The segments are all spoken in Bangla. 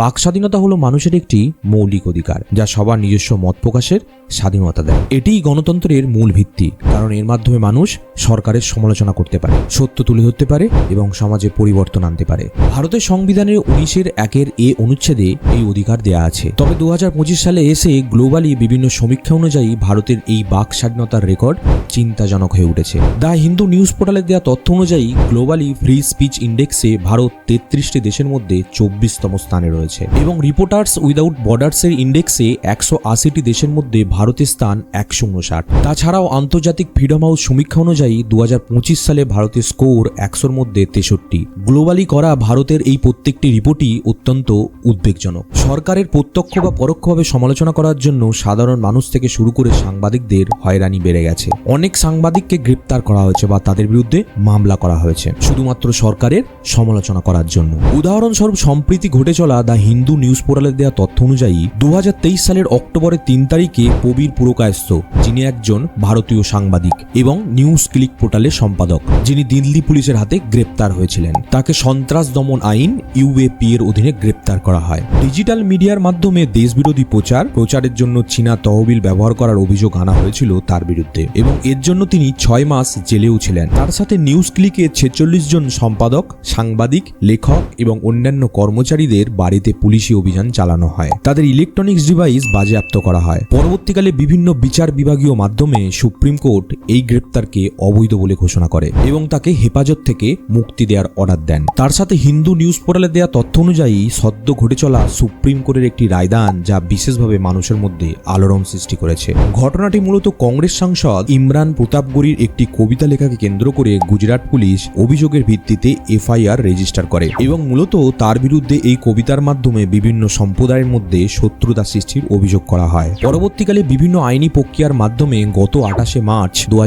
বাক স্বাধীনতা হলো মানুষের একটি মৌলিক অধিকার, যা সবার নিজস্ব মত প্রকাশের স্বাধীনতা দেয়। এটিই গণতন্ত্রের মূল ভিত্তি, কারণ এর মাধ্যমে মানুষ সরকারের সমালোচনা করতে পারে, সত্য তুলে ধরতে পারে এবং সমাজে পরিবর্তন আনতে পারে। ভারতের সংবিধানের উনিশের একের এ অনুচ্ছেদে এই অধিকার দেয়া আছে। তবে দু হাজার পঁচিশ সালে এসে গ্লোবালি বিভিন্ন সমীক্ষা অনুযায়ী ভারতের এই বাক স্বাধীনতার রেকর্ড চিন্তাজনক হয়ে উঠেছে। দ্য হিন্দু নিউজ পোর্টালে দেওয়া তথ্য অনুযায়ী গ্লোবালি ফ্রি স্পিচ ইন্ডেক্সে ভারত তেত্রিশটি দেশের মধ্যে চব্বিশতম স্থানে রয়েছে। এবং রিপোর্টার্স উইদাউট বর্ডার্সের ইন্ডেক্সে একশো আশিটি দেশের মধ্যে ভারতের স্থান একশো উনষাট। তাছাড়াও আন্তর্জাতিক ফ্রিডম হাউস সমীক্ষা অনুযায়ী দু হাজার পঁচিশ সালে ভারতের স্কোর একশোর মধ্যে তেষট্টি। গ্লোবালি করা ভারতের এই প্রত্যেকটি রিপোর্টই অত্যন্ত উদ্বেগজনক। সরকারের প্রত্যক্ষ বা পরোক্ষভাবে সমালোচনা করার জন্য সাধারণ মানুষ থেকে শুরু করে সাংবাদিকদের হয়রানি বেড়ে গেছে। অনেক সাংবাদিককে গ্রেপ্তার করা হয়েছে বা তাদের বিরুদ্ধে মামলা করা হয়েছে। শুধুমাত্র সরকারের সমালোচনা করার জন্য। উদাহরণস্বরূপ, সম্প্রীতি ঘটে চলা দ্য হিন্দু নিউজ পোর্টালের দেওয়া তথ্য অনুযায়ী দুহাজার তেইশ সালের অক্টোবরের তিন তারিখে কবির পুরকায়স্থ, যিনি একজন ভারতীয় সাংবাদিক এবং নিউজ ক্লিক পোর্টালের সম্পাদক, যিনি দিল্লি পুলিশের হাতে গ্রেপ্তার হয়েছিলেন। তাকে সন্ত্রাস দমন আইন ইউএপি এর অধীনে গ্রেপ্তার করা হয়। ডিজিটাল মিডিয়ার মাধ্যমে দেশবিরোধী প্রচার, প্রচারের জন্য চীনা তহবিল ব্যবহার করার অভিযোগ আনা হয়েছিল তার বিরুদ্ধে এবং এর জন্য তিনি ছয় মাস জেলেও ছিলেন। তার সাথে নিউজ ক্লিকে ছেচল্লিশ জন সম্পাদক, সাংবাদিক, লেখক এবং অন্যান্য কর্মচারীদের বাড়িতে পুলিশি অভিযান চালানো হয়। তাদের ইলেকট্রনিক্স ডিভাইস বাজেয়াপ্ত করা হয়। পরবর্তীকালে বিভিন্ন বিচার বিভাগীয় মাধ্যমে সুপ্রিম কোর্ট এই গ্রেপ্তারকে অবৈধ বলে ঘোষণা করে এবং তাকে হেফাজত থেকে মুক্তি দেওয়ার অর্ডার দেন। তার সাথে হিন্দু নিউজ পোর্টালে দেওয়া তথ্য অনুযায়ী সদ্য ঘটে চলা সুপ্রিম কোর্টের একটি রায়দান যা বিশেষভাবে মানুষের মধ্যে আলোড়ন সৃষ্টি করেছে। ঘটনাটি মূলত কংগ্রেস সাংসদ ইমরান প্রতাপগড়ির একটি কবিতা লেখাকে কেন্দ্র করে গুজরাট পুলিশ অভিযোগের ভিত্তিতে এফআইআর রেজিস্টার করে এবং মূলত তার বিরুদ্ধে এই কবিতার মাধ্যমে বিভিন্ন সম্প্রদায়ের মধ্যে শত্রুতা সৃষ্টির অভিযোগ করা হয়। পরবর্তীকালে বিভিন্ন আইনি প্রক্রিয়ার মাধ্যমে গত আঠাশে মার্চ দু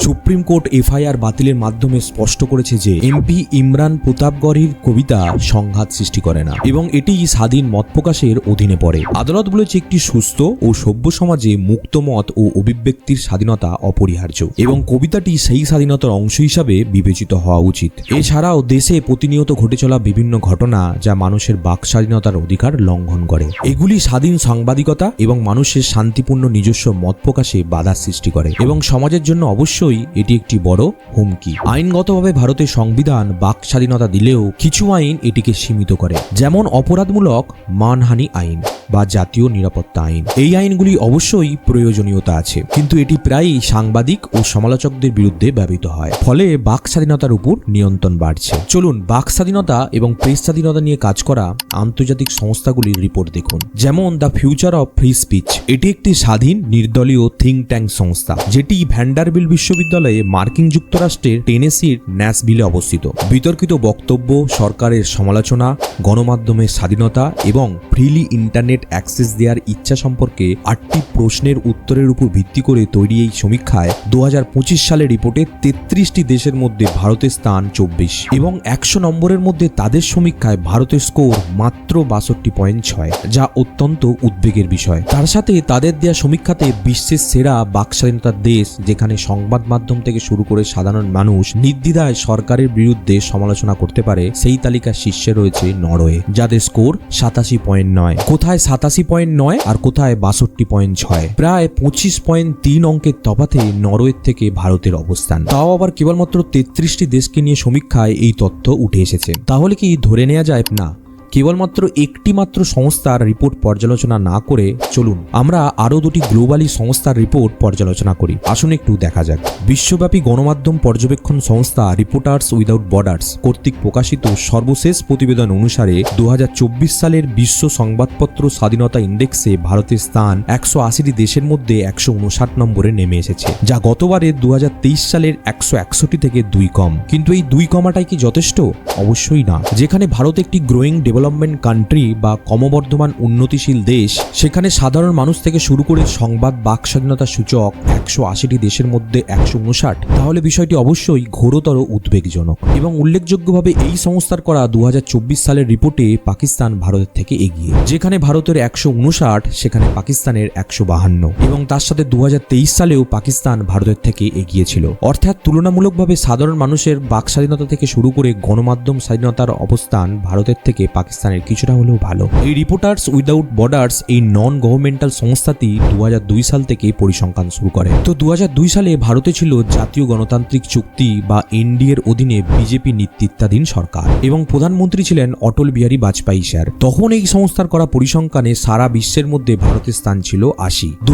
সুপ্রিম কোর্ট এফআইআর বাতিলের মাধ্যমে স্পষ্ট করেছে যে এমপি ইমরান প্রতাপগড়ের কবিতা সংঘাত সৃষ্টি করে না এবং এটি স্বাধীন মত প্রকাশের অধীনে পড়ে। আদালত বলেছে, একটি সুস্থ ও সভ্য সমাজে মুক্ত মত ও অভিব্যক্তির স্বাধীনতা অপরিহার্য এবং কবিতাটি সেই স্বাধীনতার অংশ হিসাবে বিবেচিত হওয়া উচিত। এছাড়াও দেশে প্রতিনিয়ত ঘটে চলা বিভিন্ন ঘটনা যা মানুষের বাক স্বাধীনতার অধিকার লঙ্ঘন করে। এগুলি স্বাধীন সাংবাদিকতা এবং মানুষের শান্তিপূর্ণ নিজস্ব মত প্রকাশে বাধার সৃষ্টি করে এবং সমাজের জন্য অবশ্যই এটি একটি বড় হুমকি। আইনগতভাবে ভারতের সংবিধান বাক স্বাধীনতা দিলেও কিছু আইন এটিকে সীমিত করে, যেমন অপরাধমূলক মানহানি আইন বা জাতীয় নিরাপত্তা আইন। এই আইনগুলি অবশ্যই প্রয়োজনীয়তা আছে, কিন্তু এটি প্রায়ই সাংবাদিক ও সমালোচকদের বিরুদ্ধে ব্যবহৃত হয়। ফলে বাক স্বাধীনতার উপর নিয়ন্ত্রণ বাড়ছে। চলুন বাক স্বাধীনতা এবং প্রেস স্বাধীনতা নিয়ে কাজ করা আন্তর্জাতিক সংস্থাগুলির রিপোর্ট দেখুন। যেমন the future of free speech এটি একটি স্বাধীন, নির্দলীয় থিঙ্ক ট্যাঙ্ক সংস্থা, যেটি ভ্যান্ডারবিল বিশ্ববিদ্যালয়ে মার্কিন যুক্তরাষ্ট্রের টেনেসির ন্যাসবিলে অবস্থিত। বিতর্কিত বক্তব্য, সরকারের সমালোচনা, গণমাধ্যমের স্বাধীনতা এবং ফ্রিলি ইন্টারনেট অ্যাক্সেস দেওয়ার ইচ্ছা সম্পর্কে আটটি প্রশ্নের উত্তরের উপর ভিত্তি করে তৈরি এই সমীক্ষায় দু হাজার পঁচিশ সালের রিপোর্টে তেত্রিশটি দেশের মধ্যে ভারতের স্থান চব্বিশ এবং একশো নম্বরের মধ্যে তাদের সমীক্ষায় ভারতের স্কোর মাত্র বাষট্টি পয়েন্ট ছয়, যা অত্যন্ত উদ্বেগের বিষয়। তার সাথে তাদের দেয়া সমীক্ষাতে বিশ্বের সেরা বাকস্বাধীনতার দেশ, যেখানে সংবাদ মাধ্যম থেকে শুরু করে সাধারণ মানুষ নির্দ্বিধায় সরকারের বিরুদ্ধে সমালোচনা করতে পারে, সেই তালিকার শীর্ষে রয়েছে নরওয়ে, যাদের স্কোর সাতাশি পয়েন্ট নয়। কোথায় সাতাশি পয়েন্ট নয় আর কোথায় বাষট্টি পয়েন্ট ছয়? প্রায় পঁচিশ পয়েন্ট তিন অঙ্কের তফাতে নরওয়ের থেকে ভারতের অবস্থান। তাও আবার কেবলমাত্র তেত্রিশটি দেশকে নিয়ে সমীক্ষায় এই তথ্য উঠে এসেছে। তাহলে কি ধরে নেওয়া যায়? না। কেবলমাত্র একটি মাত্র সংস্থার রিপোর্ট পর্যালোচনা না করে চলুন, আমরা আরও দুটি গ্লোবালি সংস্থার রিপোর্ট পর্যালোচনা করি। আসুন একটু দেখা যাক। বিশ্বব্যাপী গণমাধ্যম পর্যবেক্ষণ সংস্থা রিপোর্টার্স উইদাউট বর্ডার্স কর্তৃক প্রকাশিত সর্বশেষ প্রতিবেদন অনুসারে দু হাজার চব্বিশ সালের বিশ্ব সংবাদপত্র স্বাধীনতা ইন্ডেক্সে ভারতের স্থান একশো আশিটি দেশের মধ্যে একশো উনষাট নম্বরে নেমে এসেছে, যা গতবারে দু হাজার তেইশ সালের একশো একষট্টি থেকে দুই কম। কিন্তু এই দুই কমাটাই কি যথেষ্ট? অবশ্যই না। যেখানে ভারত একটি গ্রোয়িং ডেভেলপমেন্ট কান্ট্রি বা ক্রমবর্ধমান উন্নতিশীল দেশ, সেখানে সাধারণ মানুষ থেকে শুরু করে সংবাদ বাক স্বাধীনতা সূচক একশো আশিটি দেশের মধ্যে একশো উনষাট। তাহলে বিষয়টি অবশ্যই ঘোরতর উদ্বেগজনক এবং উল্লেখযোগ্যভাবে এই সংস্থার করা দুহাজার চব্বিশ সালের রিপোর্টে পাকিস্তান ভারতের থেকে এগিয়ে। যেখানে ভারতের একশো উনষাট, সেখানে পাকিস্তানের একশো বাহান্ন এবং তার সাথে দু হাজার তেইশ সালেও পাকিস্তান ভারতের থেকে এগিয়ে ছিল অর্থাৎ তুলনামূলকভাবে সাধারণ মানুষের বাক স্বাধীনতা থেকে শুরু করে গণমাধ্যম স্বাধীনতার অবস্থান ভারতের থেকে পাকিস্তান পাকিস্তানের কিছুটা হলেও ভালো। এই রিপোর্টার্স উইদাউট বর্ডার্স এই নন গভর্নমেন্টাল সংস্থাটি দু হাজার দুই সাল থেকে পরিসংখ্যান শুরু করে। তো দু হাজার দুই সালে ভারতে ছিল জাতীয় গণতান্ত্রিক চুক্তি বা এনডিএর অধীনে বিজেপি নেতৃত্বাধীন সরকার এবং প্রধানমন্ত্রী ছিলেন অটল বিহারী বাজপেয়ী স্যার। তখন এই সংস্থার করা পরিসংখ্যানে সারা বিশ্বের মধ্যে ভারতের স্থান ছিল আশি। দু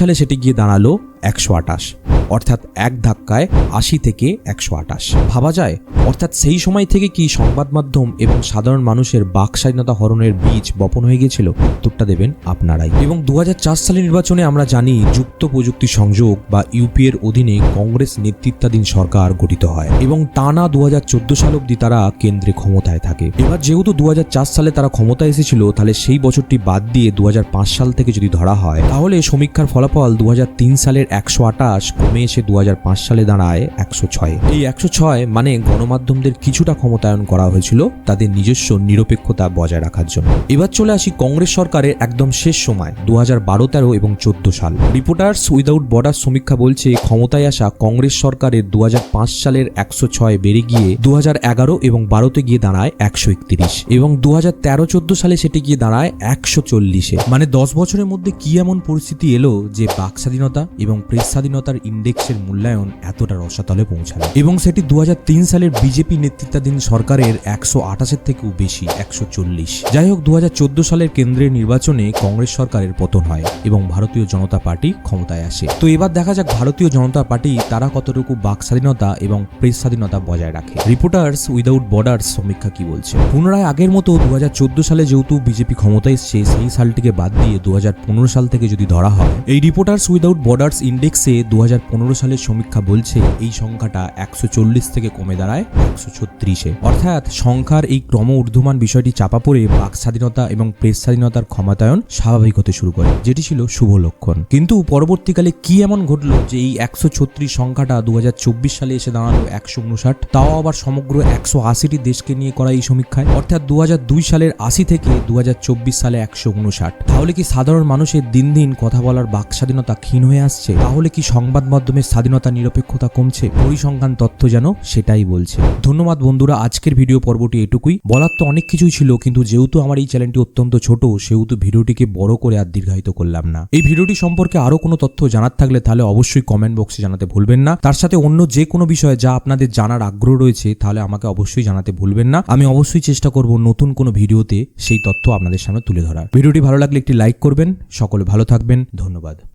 সালে সেটি গিয়ে দাঁড়াল একশো আটাশ অর্থাৎ এক ধাক্কায় আশি থেকে একশো আটাশ ভাবা যায়, অর্থাৎ সেই সময় থেকে কি সংবাদ মাধ্যম এবং সাধারণ মানুষের বাক স্বাধীনতা হরণের বীজ বপন হয়ে গিয়েছিল? উত্তরটা দেবেন আপনারাই। এবং দু সালের নির্বাচনে আমরা জানি যুক্ত প্রযুক্তি সংযোগ বা ইউপি এর অধীনে কংগ্রেস নেতৃত্বাধীন সরকার গঠিত হয় এবং টানা দু হাজার চোদ্দ সাল অব্দি তারা কেন্দ্রে ক্ষমতায় থাকে। এবার যেহেতু দু হাজার চার সালে তারা ক্ষমতায় এসেছিল, তাহলে সেই বছরটি বাদ দিয়ে দু হাজার পাঁচ সাল থেকে যদি ধরা হয়, তাহলে সমীক্ষার ফলাফল দু হাজার তিন সালের একশো আটাশ কমে এসে দু হাজার পাঁচ সালে দাঁড়ায় একশো ছয়। এই একশো ছয় মানে গণমাধ্যমদের কিছুটা ক্ষমতায়ন করা হয়েছিল তাদের নিজস্ব নিরপেক্ষতা বজায় রাখার জন্য। এবার চলে আসি কংগ্রেস সরকারের একদম শেষ সময় দু হাজার বারো তেরো এবং চোদ্দ সাল। রিপোর্টার্স উইদাউট বর্ডার সমীক্ষা বলছে, ক্ষমতায় আসা কংগ্রেস সরকারের দু হাজার পাঁচ সালের একশো ছয় বেড়ে গিয়ে দু এগারো এবং বারোতে গিয়ে দাঁড়ায় একশো একত্রিশ এবং দু হাজার তেরো চোদ্দ সালে সেটি গিয়ে দাঁড়ায় একশো চল্লিশে। মানে দশ বছরের মধ্যে কি এমন পরিস্থিতি এলো যে বাক স্বাধীনতা এবং প্রেস স্বাধীনতার ইন্ডেক্সের মূল্যায়ন এতটা রসাতলে পৌঁছালো। এবং সেটি দুহাজার তিন সালের বিজেপি নেতৃত্বাধীন সরকারের একশো আঠাশের থেকেও বেশি, একশো চল্লিশ। যাই হোক, দুহাজার চোদ্দ সালের কেন্দ্রের নির্বাচনে কংগ্রেস সরকারের পতন হয় এবং ভারতীয় জনতা পার্টি ক্ষমতায় আসে। তো এবার দেখা যাক ভারতীয় জনতা পার্টি তারা কতটুকু বাক স্বাধীনতা এবং প্রেস স্বাধীনতা বজায় রাখে। রিপোর্টার্স উইদাউট বর্ডার্স সমীক্ষা কি বলছে? পুনরায় আগের মতো দু হাজার চোদ্দ সালে যেহেতু বিজেপি ক্ষমতায় এসছে, সেই সালটিকে বাদ দিয়ে দু হাজার পনেরো সাল থেকে যদি ধরা হয়, এই রিপোর্টার্স উইদাউট বর্ডার্স ইন্ডেক্সে দু হাজার পনেরো সালের সমীক্ষা বলছে এই সংখ্যাটা একশো চল্লিশ থেকে কমে দাঁড়ায় একশো ছত্রিশে। অর্থাৎ সংখ্যার এই ক্রম ঊর্ধ্বমান বিষয়টি চাপা পড়ে বাক স্বাধীনতা এবং প্রেস স্বাধীনতার ক্ষমতায়ন স্বাভাবিক হতে শুরু করে, যেটি ছিল শুভ লক্ষণ। কিন্তু পরবর্তীকালে কি এমন ঘটলো যে এই একশো ছত্রিশ সংখ্যাটা দু হাজার চব্বিশ সালে এসে দাঁড়াল একশো উনষাট? তাও আবার সমগ্র একশো আশিটি দেশকে নিয়ে করা এই সমীক্ষায়? অর্থাৎ দু হাজার দুই সালের আশি থেকে দু হাজার চব্বিশ সালে একশো উনষাট। তাহলে কি সাধারণ মানুষের দিন দিন কথা বলার বাক স্বাধীনতা ক্ষীণ হয়ে আসছে? তাহলে কি সংবাদ মাধ্যমের স্বাধীনতা, নিরপেক্ষতা কমছে? পরিসংখ্যান তথ্য যেন সেটাই বলছে। ধন্যবাদ বন্ধুরা, আজকের ভিডিও পর্বটি এটুকুই। বলার তো অনেক কিছুই ছিল, কিন্তু যেহেতু আমার এই চ্যানেলটি অত্যন্ত ছোট, সেহেতু ভিডিওটিকে বড় করে আর দীর্ঘায়িত করলাম না। এই ভিডিওটি সম্পর্কে আরও কোনো তথ্য জানার থাকলে তাহলে অবশ্যই কমেন্ট বক্সে জানাতে ভুলবেন না। তার সাথে অন্য যে কোনো বিষয়ে যা আপনাদের জানার আগ্রহ রয়েছে, তাহলে আমাকে অবশ্যই জানাতে ভুলবেন না। আমি অবশ্যই চেষ্টা করব নতুন কোনো ভিডিওতে সেই তথ্য আপনাদের সামনে তুলে ধরার। ভিডিওটি ভালো লাগলে একটি লাইক করবেন। সকলে ভালো থাকবেন। ধন্যবাদ।